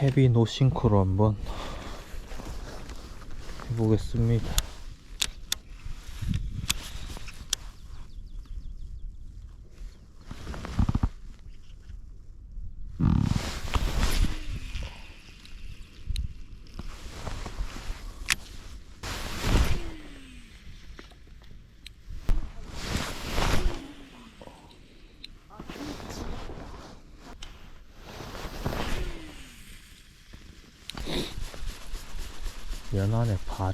헤비 노싱크로 한번 해보겠습니다.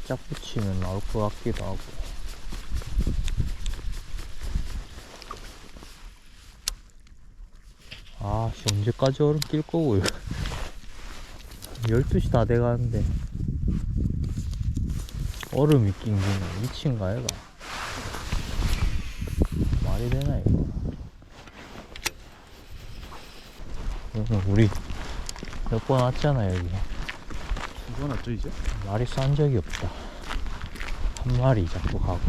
바짝 붙이면 나올 것 같기도 하고. 아, 씨, 언제까지 얼음 낄 거고, 이거. 12시 다 돼가는데. 얼음이 낀 게는 미친가, 얘가. 말이 되나, 이거. 우리 몇 번 왔잖아, 여기. 이건 어쩌 이제? 말이 싼 적이 없다. 한 마리 자꾸 가고.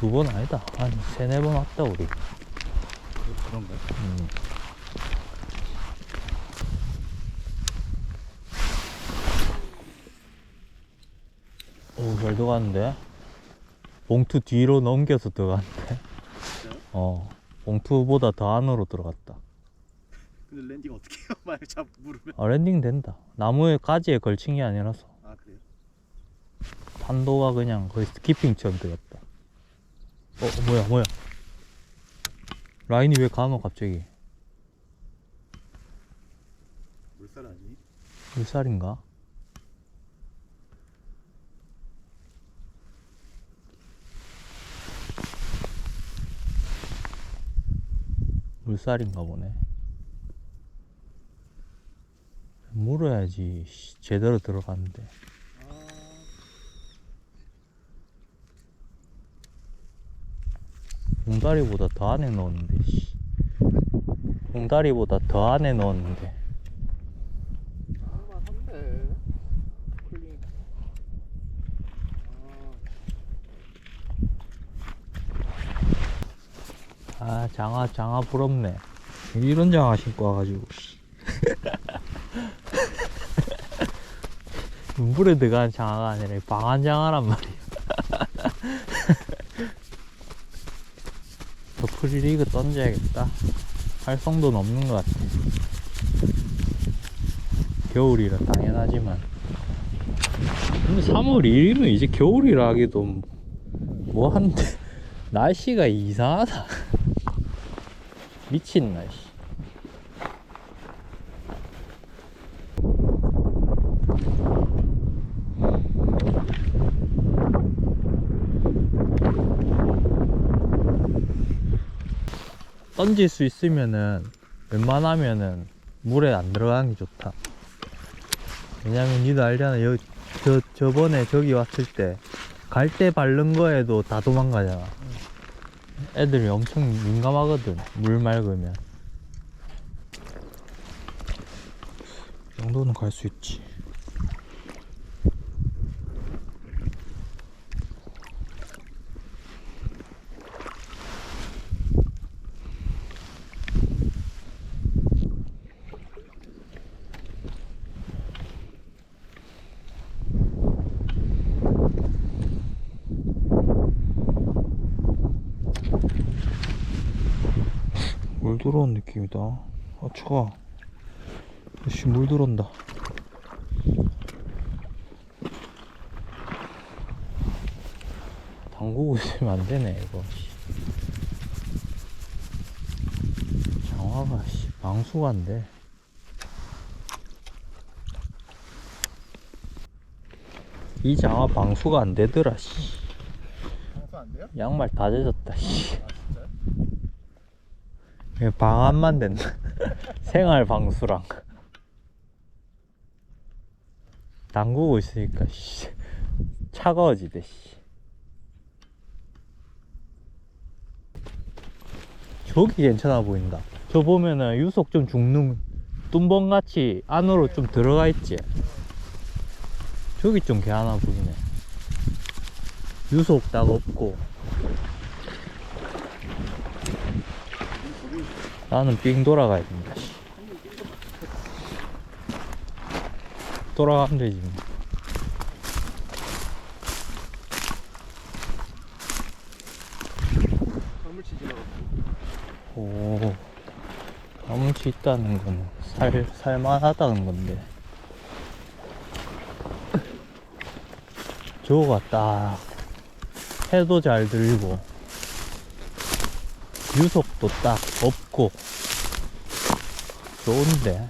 두 번 아니다. 한 세네 번 왔다, 우리. 그런가요? 음. 오, 잘 들어갔는데? 봉투 뒤로 넘겨서 들어갔는데? 어, 봉투보다 더 안으로 들어갔다. 근데 랜딩 어떻게 해요? 만약 잡 물으면 아, 랜딩 된다. 나무에 가지에 걸친 게 아니라서. 아 그래요? 판도가 그냥 거의 스키핑처럼 들었다. 어, 어, 뭐야, 뭐야. 라인이 왜 가노, 갑자기? 물살 아니? 물살인가? 물살인가 보네. 물어야지 씨, 제대로 들어가는데. 아 봉다리보다 더 안에 넣었는데. 씨. 봉다리보다 더 안에 넣었는데. 아 장아 장아 부럽네 이런 장아 신고 와가지고 씨. 물에 들어간 장아가 아니라 방한 장아란 말이야 더 프리리그 던져야겠다 활성도는 없는 것 같아 겨울이라 당연하지만 근데 3월 1일은 이제 겨울이라 하기도 뭐 한데 날씨가 이상하다 미친 날씨. 던질 수 있으면은 웬만하면은 물에 안 들어가는 게 좋다. 왜냐면 니도 알잖아. 여, 저, 저번에 저기 왔을 때 갈대 바른 거에도 다 도망가잖아. 애들이 엄청 민감하거든 물 맑으면 이 정도는 갈 수 있지 물 느낌이다 아 차가 씨, 물 들어온다 담그고 있으면 안 되네 이거 씨. 장화가 씨, 방수가 안돼 이 장화 방수가 안 되더라 씨. 양말 다 젖었다 씨. 이게 방안만 된다. 생활 방수랑. 담그고 있으니까, 씨. 차가워지대, 씨. 저기 괜찮아 보인다. 저 보면은 유속 좀 죽는 뚠번같이 안으로 좀 들어가 있지. 저기 좀 개하나 보이네. 유속 딱 없고. 나는 삥 돌아가야 된다. 돌아가면 되지. 뭐. 화물치 지나가고. 오, 가물치 있다는 건 살, 살만하다는 건데. 저거가 딱 해도 잘 들고 유속도 딱 없고 좋은데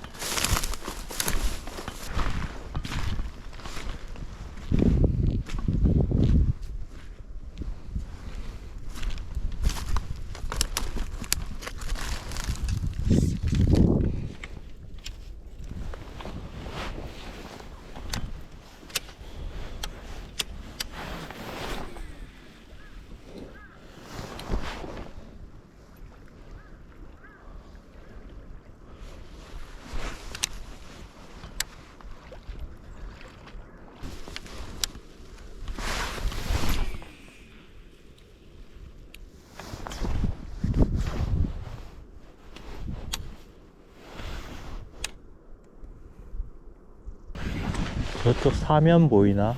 저쪽 사면 보이나?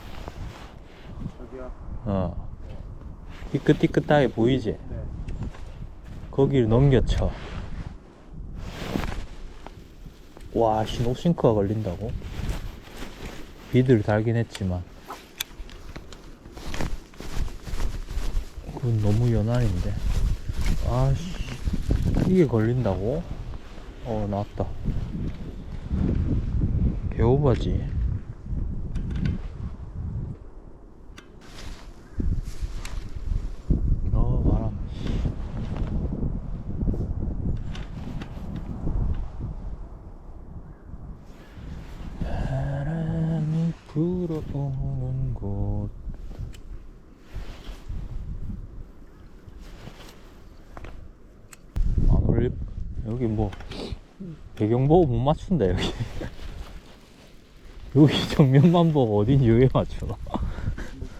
저기야. 어 삐끗삐끗하게 보이지? 네. 거기를 넘겨쳐. 와, 씨, 노싱크가 걸린다고? 비들 달긴 했지만. 그건 너무 연한인데. 아씨, 이게 걸린다고? 어, 나왔다. 개오바지. 어, 바람. 바람이 불어오는 곳 안 올릴 여기 뭐 배경 보고 못 맞춘다 여기. 여기 정면만 보고 어딘지 왜 맞춰. 뭐,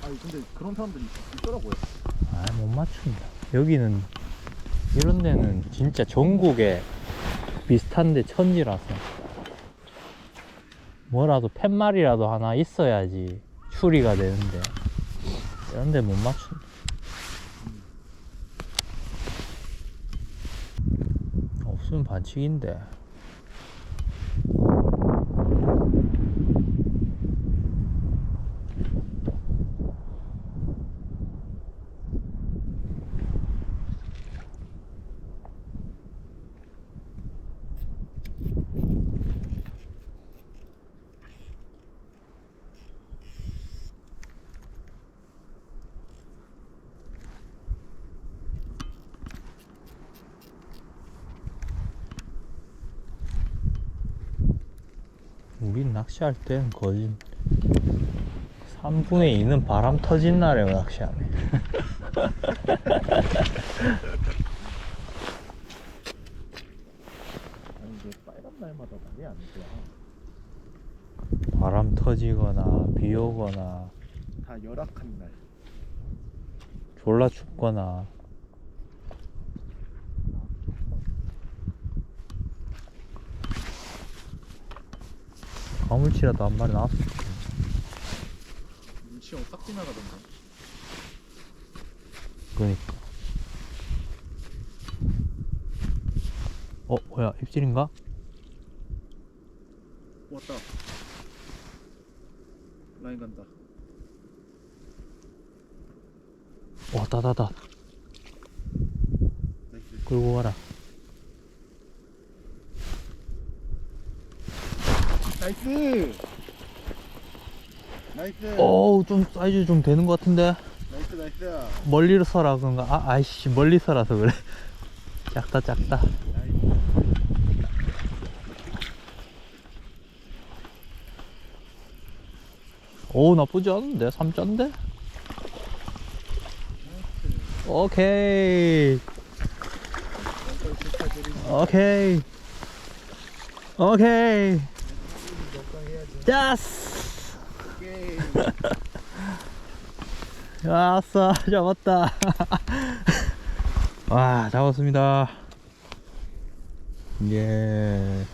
아니 근데 그런 사람들이 있더라고요. 아 못 맞춘다. 여기는 이런 데는 진짜 전국에 비슷한데 천지라서. 뭐라도 팻말이라도 하나 있어야지 추리가 되는데. 이런 데 못 맞춘다. 없으면 반칙인데 우린 낚시할 땐 거의 3분의 2는 바람 터진 날에 낚시하네. 아니 이게 빨간 날마다 말이 안 돼. 바람 터지거나 비 오거나 다 열악한 날. 졸라 춥거나 가물치라도 한 마리 나왔어. 눈치 싹 지나가던데. 그러니까. 어, 뭐야, 입질인가? 왔다. 라인 간다. 와, 따다다. 나이스. 끌고 가라. 나이스. 나이스. 어우, 좀 사이즈 좀 되는 것 같은데? 나이스 나이스. 멀리서 서라 그런가? 아, 아이씨, 멀리 서라서 그래. 작다, 작다. 오, 나쁘지 않은데? 3자인데? 오케이. 오케이. 오케이. 오케이. 아싸, 잡았다. 와, 잡았습니다. 예.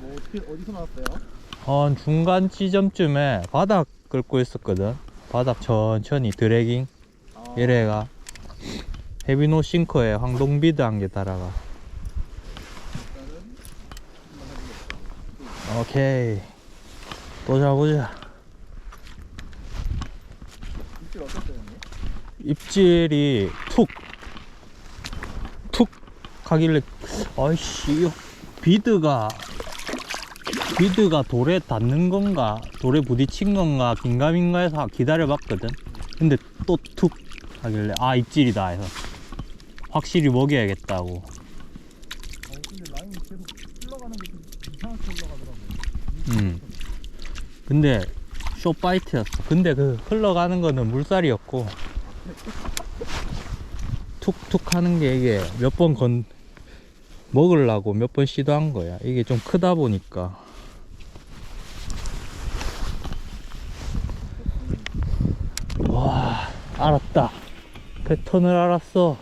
뭐 어떻게 어디서 나왔어요? 어, 중간 지점쯤에 바닥 긁고 있었거든. 바닥 천천히 드래깅 아, 이래가 헤비노 싱커에 황동비드 한 개 달아가. 오케이. 또 잡보자. 입질 어땠어요 형님? 입질이 툭, 툭 하길래, 아이씨, 비드가, 비드가 돌에 닿는 건가, 돌에 부딪힌 건가, 긴가민가 해서 기다려봤거든. 근데 또 툭 하길래, 아, 입질이다 해서. 확실히 먹여야겠다고. 어 근데 라인이 계속 흘러가는 게 좀 이상하게 흘러가더라고요 음. 근데, 쇼파이트였어. 근데 그 흘러가는 거는 물살이었고, 툭툭 하는 게 이게 몇 번 건, 먹으려고 몇 번 시도한 거야. 이게 좀 크다 보니까. 와, 알았다. 패턴을 알았어.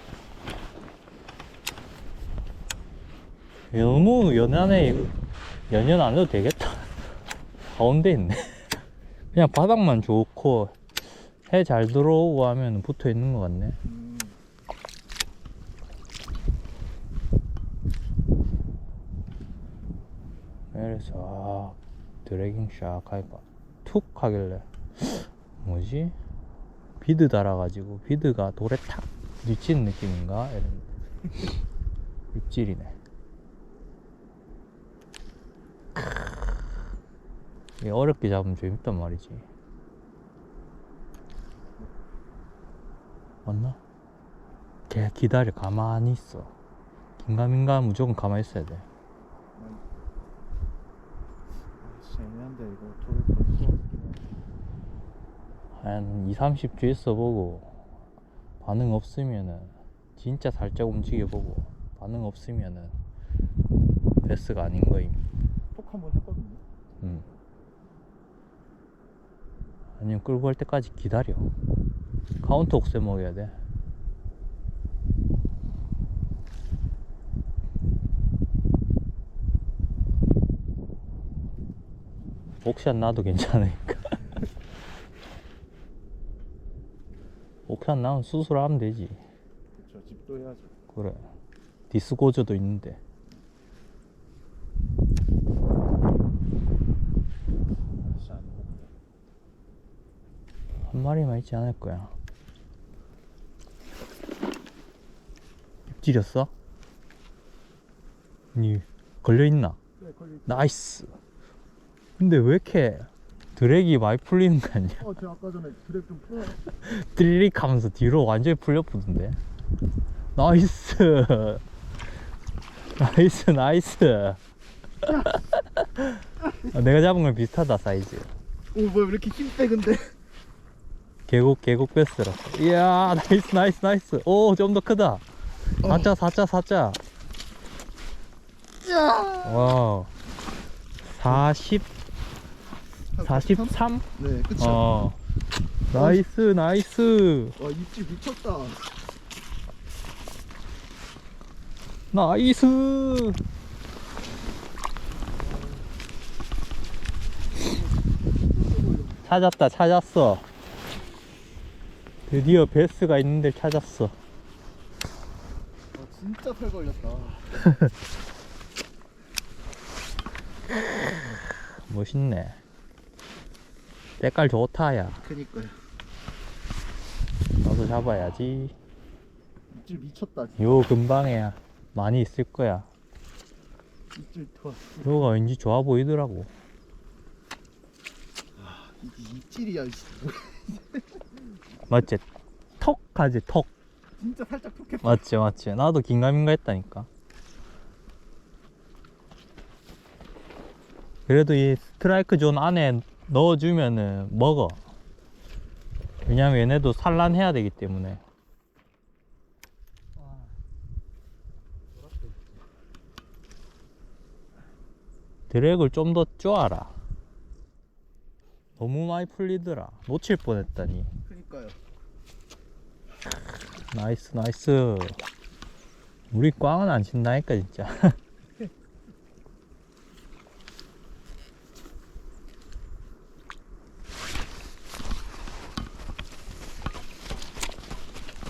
너무 연안에, 연연 안 해도 되겠다. 가운데 있네. 그냥 바닥만 좋고, 해 잘 들어오고 하면 붙어 있는 것 같네. 음, 그래서 아, 드래깅 샥 하니까 툭 하길래 뭐지? 비드 달아가지고 비드가 돌에 탁 부딪히는 느낌인가? 이랬는데 입질이네 이게 어렵게 잡으면 재밌단 말이지. 맞나? 걔 기다려 가만히 있어. 긴가민가 무조건 가만히 있어야 돼. 애매한데 이거 돌을 한 2, 30초 있어보고 반응 없으면은 진짜 살짝 움직여보고 반응 없으면은 베스가 아닌 거임. 톡 한번 했거든요 음. 아니면 끌고 갈 때까지 기다려. 카운터 옥새 먹여야 돼. 옥샷 나도 괜찮으니까. 옥샷 나면 수술하면 되지. 그쵸 집도 해야죠. 그래. 디스고저도 있는데 진짜 안 먹네 한 마리만 있지 않을 거야. 입질렸어? 니 걸려 있나? 네 걸리 나이스. 근데 왜 이렇게 드랙이 많이 풀리는 거 아니야? 어 제가 아까 전에 드랙 좀 풀어 띠리릭 하면서 뒤로 완전히 풀려보던데. 나이스. 나이스, 나이스. 아, 내가 잡은 거랑 비슷하다, 사이즈. 오 뭐야 왜 이렇게 힘빼 근데 계곡 계곡 베스라. 이야 나이스 나이스 나이스. 오 좀 더 크다. 사자 사자 사자. 야 와우. 40 43? 네 그쵸. 어. 나이스 나이스. 와 입질 미쳤다. 나이스. 찾았다 찾았어 드디어 베스가 있는 데를 찾았어. 와 진짜 털 걸렸다. 멋있네. 때깔 좋다 야. 그니까요. 너도 잡아야지. 입질 미쳤다 진짜. 요 근방에야 많이 있을 거야. 입질 좋았어 요가 왠지 좋아 보이더라고. 이게 입질이야 이씨. 맞지? 톡 하지 톡 진짜 살짝 톡했다 맞지 맞지. 나도 긴가민가 했다니까. 그래도 이 스트라이크 존 안에 넣어주면은 먹어. 왜냐면 얘네도 산란해야 되기 때문에. 드랙을 좀 더 쪼아라. 너무 많이 풀리더라. 놓칠 뻔했다니. 그니까요 나이스 나이스. 우리 꽝은 안 친다니까 진짜.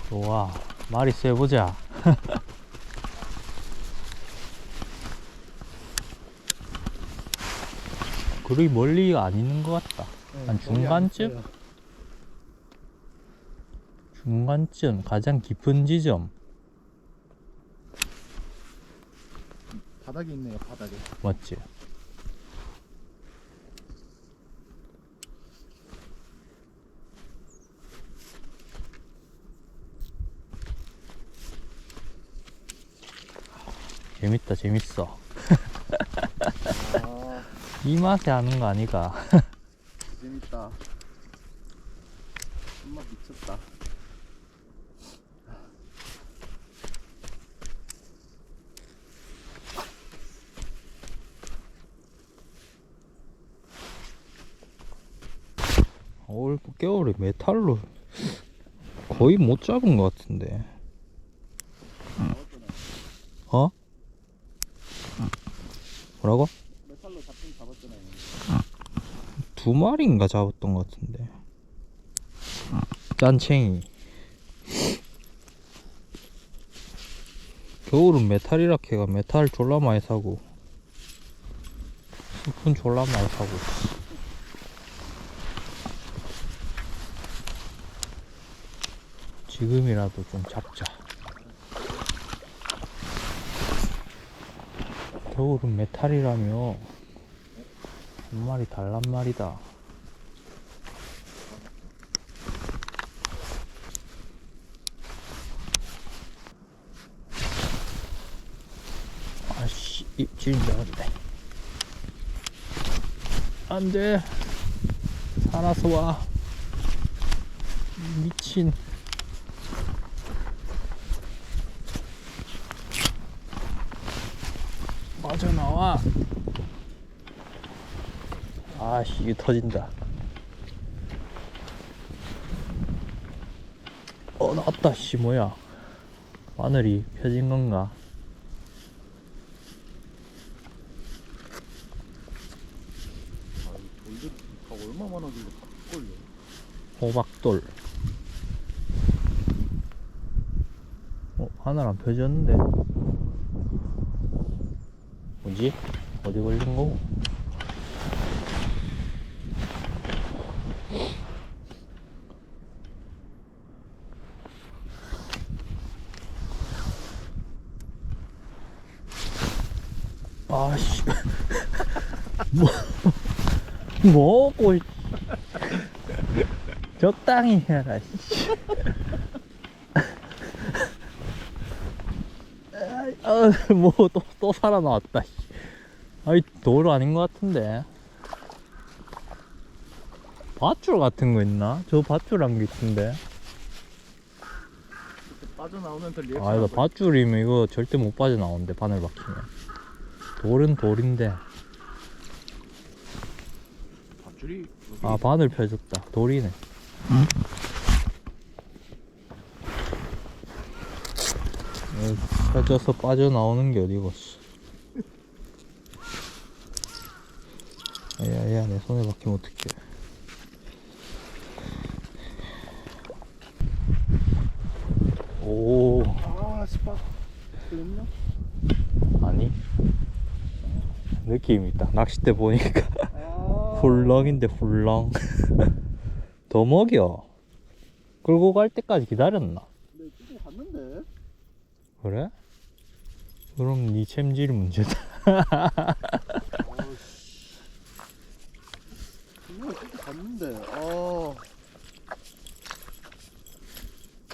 좋아. 말이 쎄보자. 그리 멀리 안 있는 것 같다. 네, 한 중간쯤? 중간쯤 가장 깊은 지점. 바닥에 있네요 바닥에. 맞지? 재밌다 재밌어. 아 이 맛에 하는 거 아니가? 재밌다. 엄마 미쳤다 올 겨울에 메탈로 거의 못 잡은 것 같은데. 어? 뭐라고? 두 마리인가 잡았던 것 같은데. 짠챙이. 겨울은 메탈이라 캐가 메탈 졸라 많이 사고 스푼 졸라 많이 사고 지금이라도 좀 잡자 겨울은 메탈이라며 한 마리 달란 말이다. 아씨, 입질 잡았네. 안 돼. 살아서 와. 미친. 빠져나와. 아씨 이게 터진다. 어 나왔다 씨 뭐야. 바늘이 펴진 건가? 아 호박돌. 어 바늘 안 펴졌는데 뭐지 어디 걸린 거고 아씨 뭐 뭐고 적당히 해라 씨. 아, 뭐또 또 살아나왔다 씨. 아이 돌 아닌 것 같은데. 밧줄 같은 거 있나? 저 밧줄 한 게 있던데. 빠져나오면서 리액션 아 이거 밧줄이면 이거 절대 못 빠져나오는데 바늘 박히면. 돌은 돌인데. 밧줄이 여기 아 바늘 펴졌다. 돌이네. 응? 펴져서 빠져나오는 게 어디고 씨. 야 야 내 손에 박히면 어떡해. 오. 아 스파. 그럼요? 아니. 느낌 있다. 낚싯대 보니까. 아. 훌렁인데 훌렁. 더 먹여. 끌고 갈 때까지 기다렸나? 네 뚜껑 갔는데. 그래? 그럼 네 챔질 문제다 아씨 분명히 뚜껑 갔는데 아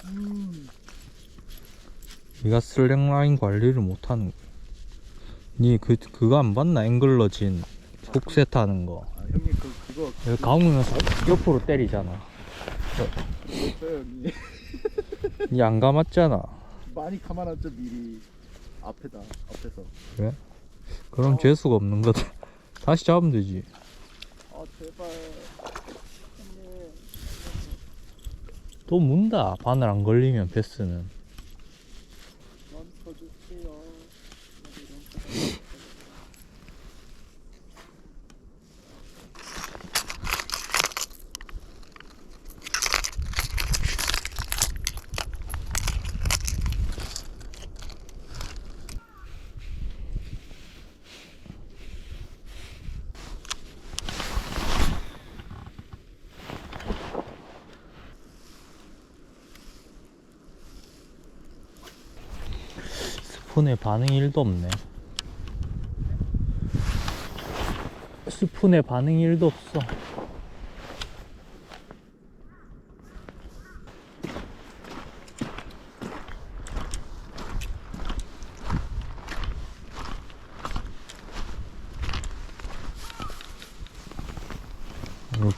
음. 네가 슬랙라인 관리를 못하는 거야 니그 그거 안 봤나? 앵글러진 훅셋 하는 거. 아 형님 그 그거 여기 감으면서 옆으로 때리잖아. 있어요 형님 니안 감았잖아. 많이 감아놨죠 미리. 앞에다 앞에서. 그럼 재수가 없는 거다. 다시 잡으면 되지. 아 제발. 형님 또 문다. 바늘 안 걸리면 베스는 스푼에 반응이 1도 없네. 스푼에 반응이 1도 없어.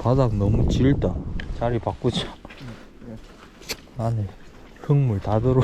바닥 너무 질다. 자리 바꾸자. 안에 흙물 다 들어.